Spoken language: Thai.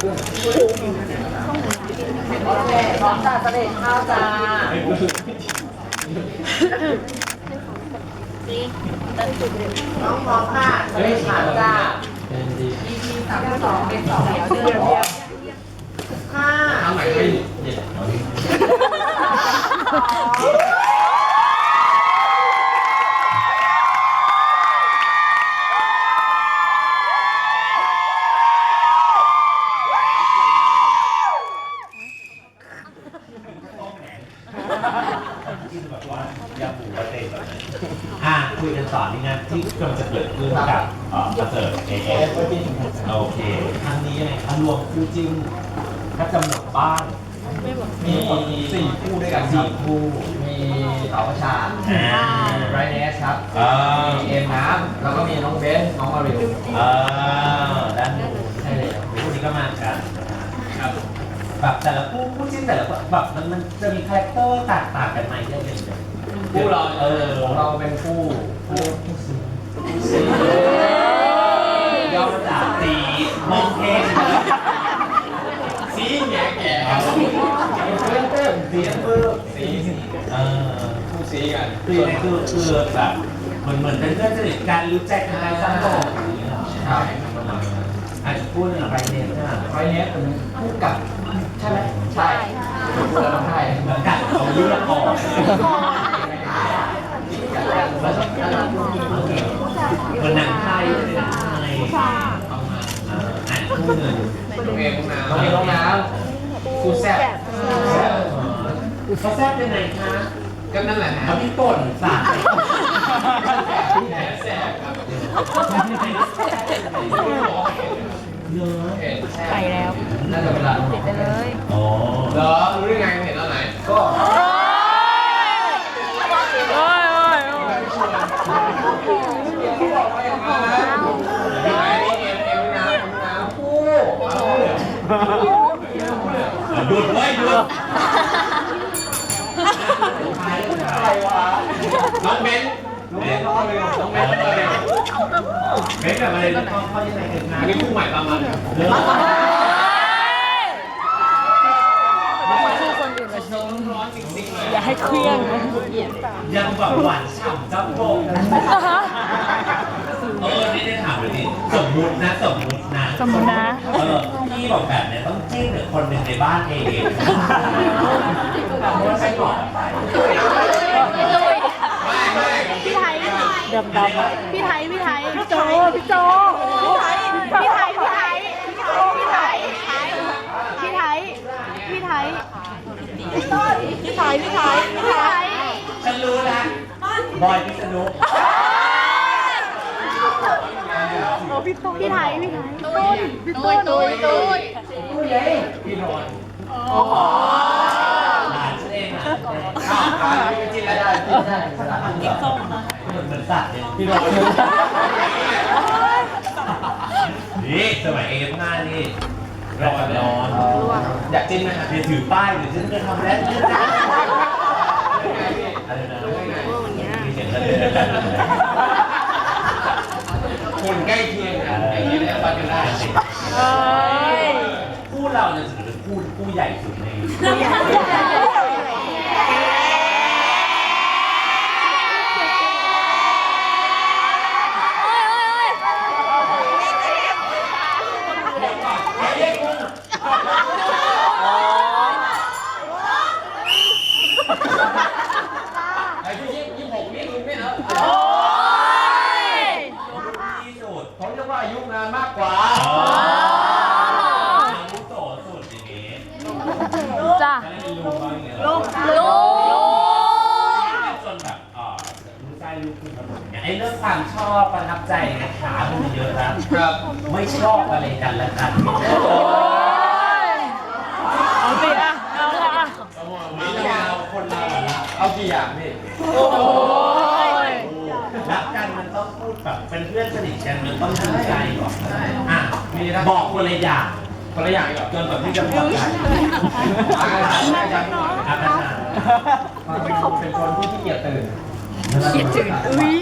โอเคพร้อมจ้าเสด็จข้าวจ้าน้องพร้อมค่ะเสด็จขาวจ้า EP สามสองเป็นสองเดียวเดียวห้า ทำไหนไม่เด็ด ที่แบบว่ายาหมูกระเตงแบบนั้นอะ คุยกันต่อนี่นะที่กำลังจะเกิดขึ้นกับเอ่อคอนเสิร์ตเอเอโอเคครั้งนี้ยังไงคะรวมคู่จิ้นถ้ากำหนดบ้านมีสี่คู่ด้วยกันครัสี่บคู่มีเต๋าประชาอ่าไรเนสครับอ่ามีเอ็มน้ำแล้วก็มีน้องเบนน้องมาริวเออด้านนู้นใช่เลยคู่นี้ก็มากันครับแบบแต่ละคู่คู่จิ้นแต่ละแบบมันมันจะมีคาแรคเตอร์ต่างต่างๆกันไหมเยอะเลย คู่เราเออของเราเป็นคู่คู่ย่อมาจากสีมองเทงสีแง่แก่เอาเพื่อนเพื่อนสีเพื่อนสีเออคู่สีกันคือยังไงคือคือแบบเหมือนเหมือนเป็นเพื่อนสนิทกันรู้ใจกันอะไรสักอย่างอย่างเงี้เหรอครับอาจจะพูดเรื่องไรเนี่ยใช่ไหมไรเนสเป็นคู่กับใช่ไหมใช่ใช่เหมือนกัดเอาเลือดออก ออะคู่หนึ่งน้องเอ็มน้องน้ำน้องเอ็มน้องน้ำคู่แซ่บแซ่บเขาแซ่บยังไงคะก็นั่นแหละนะเขาพี่ป่นสาดแซ่บแซ่บครับเนื้อเห็นแซ่บไปแล้วน่าจะเวลาติดไปเลยอ๋อเหรอรู้ได้ไงเห็นตอนไหนก็โอ้ยโอ้ยโอ้ย เลยดูดไว้ดูดอะไรวะน้องเบนน้องเบนน้องเบนน้องเบนน้องเบนเบ๊กกับอะไรเขาเขายังไงกันนะอันนี้คู่ใหม่ประมาณเนื้อชื่อคนอื่นมาร้อนจริงๆเลยอย่าให้เคลี้ยงนะยังแบบหวานฉ่ำจ้ำโบกเออ นี่ได้ถามเลยดิสมมุตินะ สมมุตินะ สมมุตินะ เออพี่ บอกแบบเนี้ยต้องจิ้นกับคนหนึ่งในบ้านเองเพราะว่าใช่ก่อนไปไม่ไม่พี่ไทยดำดำพี่ไทย พี่ไทย พี่โจ พี่โจ พี่ไทย พี่ไทย พี่ไทย พี่ไทย พี่ไทย พี่ไทย พี่ไทย พี่ไทย พี่ไทยพี่ไทยฉันรู้แล้วบอยพิษณุ พี่ต้นพี่ไทยพี่ไทยต้นพี่ต้นตุ้ยตุ้ยตุ้ยพี่นอนหหลานฉันเองนะข้าวปลาไม่กินแล้วได้กินได้กินได้กินส้มนะเหมือนสัตว์เนี่ยพี่นอนนี่สมัยเอฟหน้านี่ร้อนนอนอยากจิ้นไหมครับเดี๋ยวถือป้ายเดี๋ยวฉันจะทำแล้วอะไรนะมีเสียงกันเลย คนใกล้เคียงกันไอ้เงี้ยฟังกันได้เอ้ย คู่เราเนี่ยถือเป็นคู่คู่ใหญ่สุดในไอ้ที่ยี่ยี่หกนี่ลุงไม่เอา ที่สุด ผมจะว่าอายุงานมากกว่า อาวุโสสุดอย่างนี้ จ้ะ จะได้ลุงบ้างอย่างเงี้ย ลูกลูกจนแบบอ่ารู้ใจลูกคุณครับผมเนี่ยไอ้เรื่องความชอบประทับใจเนี่ยขามันมีเยอะนะครับไม่ชอบอะไรกันและกันเอาสิอะเอาละอะมียาวคนเราอะรักเอากี่อย่างพี่โอ้ยรักกันมันต้องพูดแบบเป็นเพื่อนสนิทกันมันต้องจริงใจก่อนใช่อะมีนะบอกคนละอย่างคนละอย่างอีกเหรอจนแบบที่จะพอใจ เป็นคนที่ขี้เกียจตื่นเกียนตื่นอุ้ย